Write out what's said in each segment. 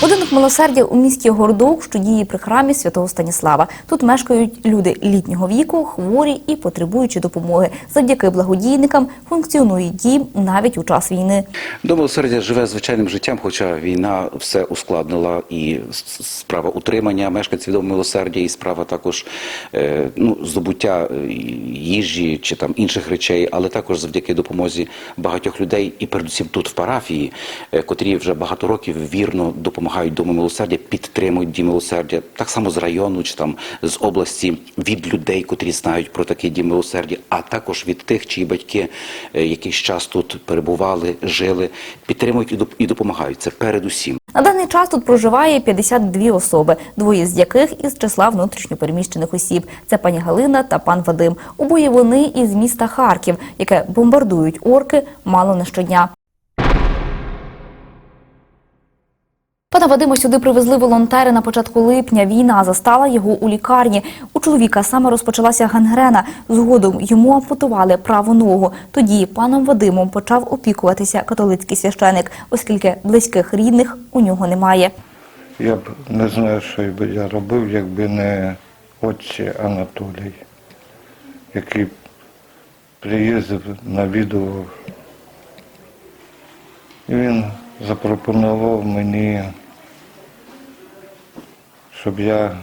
Будинок милосердя у місті Гордок, що діє при храмі святого Станіслава. Тут мешкають люди літнього віку, хворі і потребуючі допомоги. Завдяки благодійникам функціонує дім навіть у час війни. Дом милосердя живе звичайним життям, хоча війна все ускладнила і справа утримання мешканців дому милосердя, і справа також е, ну, здобуття е, їжі чи там інших речей, але також завдяки допомозі багатьох людей, і передусім тут в парафії, е, котрі вже багато років вірно допомагають дому милосердя, підтримують дім милосердя, так само з району чи там з області від людей, котрі знають про такий дім милосердя, а також від тих, чиї батьки е, якийсь час тут перебували, жили, підтримують і допомагають. Це передусім. На даний час тут проживає 52 особи, двоє з яких із числа внутрішньопереміщених осіб. Це пані Галина та пан Вадим. Обоє вони із міста Харків, яке бомбардують орки мало не щодня. Пана Вадима сюди привезли волонтери на початку липня. Війна застала його у лікарні. У чоловіка саме розпочалася гангрена. Згодом йому ампутували праву ногу. Тоді паном Вадимом почав опікуватися католицький священик, оскільки близьких рідних у нього немає. Я б не знаю, що би я робив, якби не отче Анатолій, який приїздив, навідував. І він запропонував мені, щоб я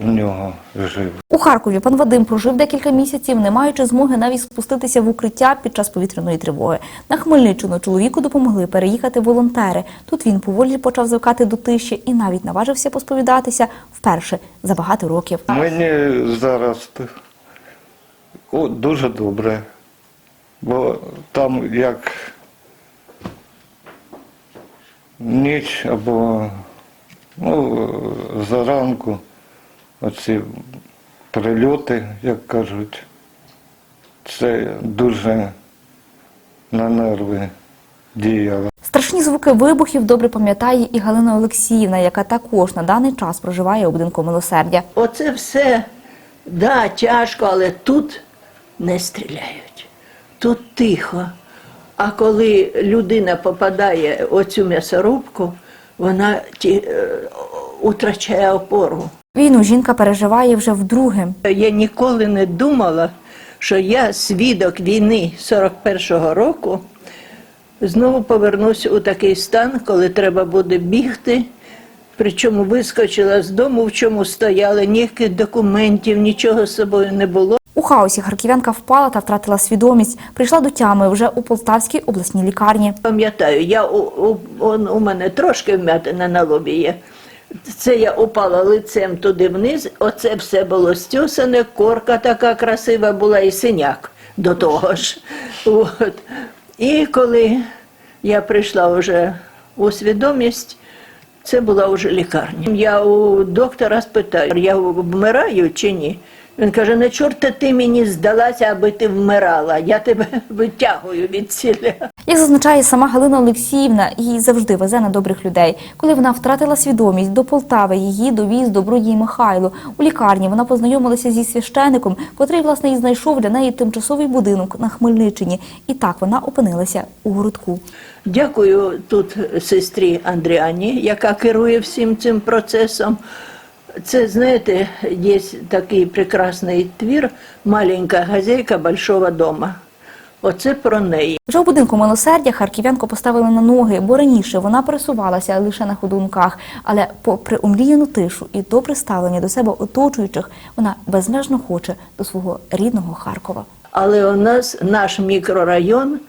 в нього жив. У Харкові пан Вадим прожив декілька місяців, не маючи змоги навіть спуститися в укриття під час повітряної тривоги. На Хмельниччину чоловіку допомогли переїхати волонтери. Тут він поволі почав звикати до тиші і навіть наважився посповідатися вперше за багато років. Мені зараз о, дуже добре, бо там як ніч або ну, заранку оці прильоти, як кажуть, це дуже на нерви діяло. Страшні звуки вибухів добре пам'ятає і Галина Олексіївна, яка також на даний час проживає у будинку милосердя. Оце все, да, тяжко, але тут не стріляють. Тут тихо. А коли людина попадає в оцю м'ясорубку, вона ті, е, утрачає опору. Війну жінка переживає вже вдруге. Я ніколи не думала, що я свідок війни 41-го року знову повернусь у такий стан, коли треба буде бігти. Причому вискочила з дому, в чому стояли, ніяких документів, нічого з собою не було. Хаосі харків'янка впала та втратила свідомість. Прийшла до тями вже у Полтавській обласній лікарні. Пам'ятаю, я у, у, он, у мене трошки вмятина на лобі є. Це я упала лицем туди вниз, оце все було стюсане, корка така красива була і синяк до того ж. От. І коли я прийшла вже у свідомість, це була вже лікарня. Я у доктора спитаю, я вмираю чи ні? Він каже, не чорта ти мені здалася, аби ти вмирала. Я тебе витягую від ціля. Як зазначає сама Галина Олексіївна, її завжди везе на добрих людей. Коли вона втратила свідомість до Полтави, її довіз добродій Михайло. У лікарні вона познайомилася зі священиком, котрий власне і знайшов для неї тимчасовий будинок на Хмельниччині. І так вона опинилася у городку. Дякую тут сестрі Андріані, яка керує всім цим процесом. Це, знаєте, є такий прекрасний твір Маленька газелька большого дома. Оце про неї. Вже у будинку милосердя харків'янку поставили на ноги, бо раніше вона пересувалася лише на ходунках. Але попри омріяну тишу і добре ставлення до себе оточуючих, вона безмежно хоче до свого рідного Харкова. Але у нас наш мікрорайон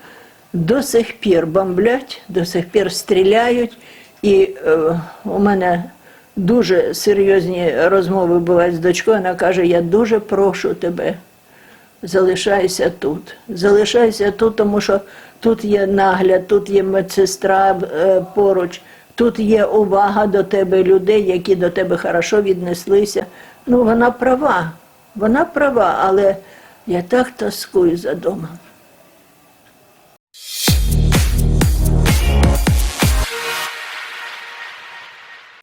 до сих пір бомблять, до сих пір стріляють. І е, у мене дуже серйозні розмови бувають з дочкою. Вона каже: Я дуже прошу тебе, залишайся тут. Залишайся тут, тому що тут є нагляд, тут є медсестра е, поруч, тут є увага до тебе людей, які до тебе хорошо віднеслися. Ну, вона права, вона права, але я так тоскую за домом.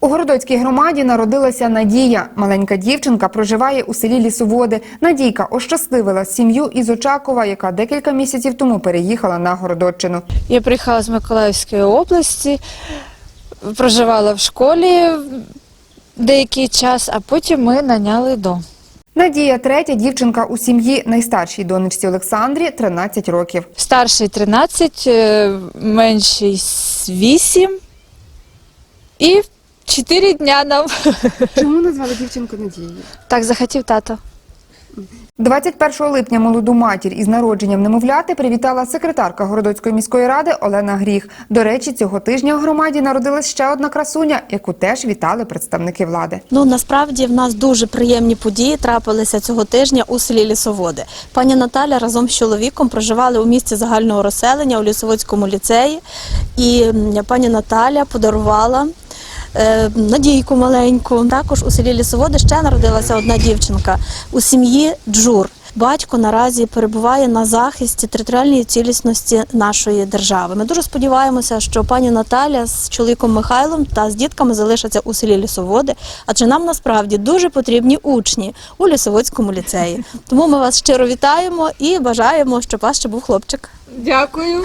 У Городоцькій громаді народилася Надія. Маленька дівчинка проживає у селі Лісоводи. Надійка ощасливила сім'ю із Очакова, яка декілька місяців тому переїхала на Городоччину. Я приїхала з Миколаївської області. проживала в школі деякий час, а потім ми наняли дом. Надія третя дівчинка у сім'ї найстаршій донечці Олександрі 13 років. Старший 13, е, менший 8 і 4 дня нам. Чому назвали дівчинку Надією? Так захотів тато. 21 липня молоду матір із народженням немовляти привітала секретарка Городоцької міської ради Олена Гріх. До речі, цього тижня у громаді народилась ще одна красуня, яку теж вітали представники влади. Ну насправді в нас дуже приємні події трапилися цього тижня у селі Лісоводи. Пані Наталя разом з чоловіком проживали у місті загального розселення у Лісоводському ліцеї, і пані Наталя подарувала. Е, Надійку маленьку. Також у селі Лісоводи ще народилася одна дівчинка у сім'ї Джур. Батько наразі перебуває на захисті територіальної цілісності нашої держави. Ми дуже сподіваємося, що пані Наталя з чоловіком Михайлом та з дітками залишаться у селі Лісоводи, адже нам насправді дуже потрібні учні у Лісоводському ліцеї. Тому ми вас щиро вітаємо і бажаємо, щоб вас ще був хлопчик. Дякую.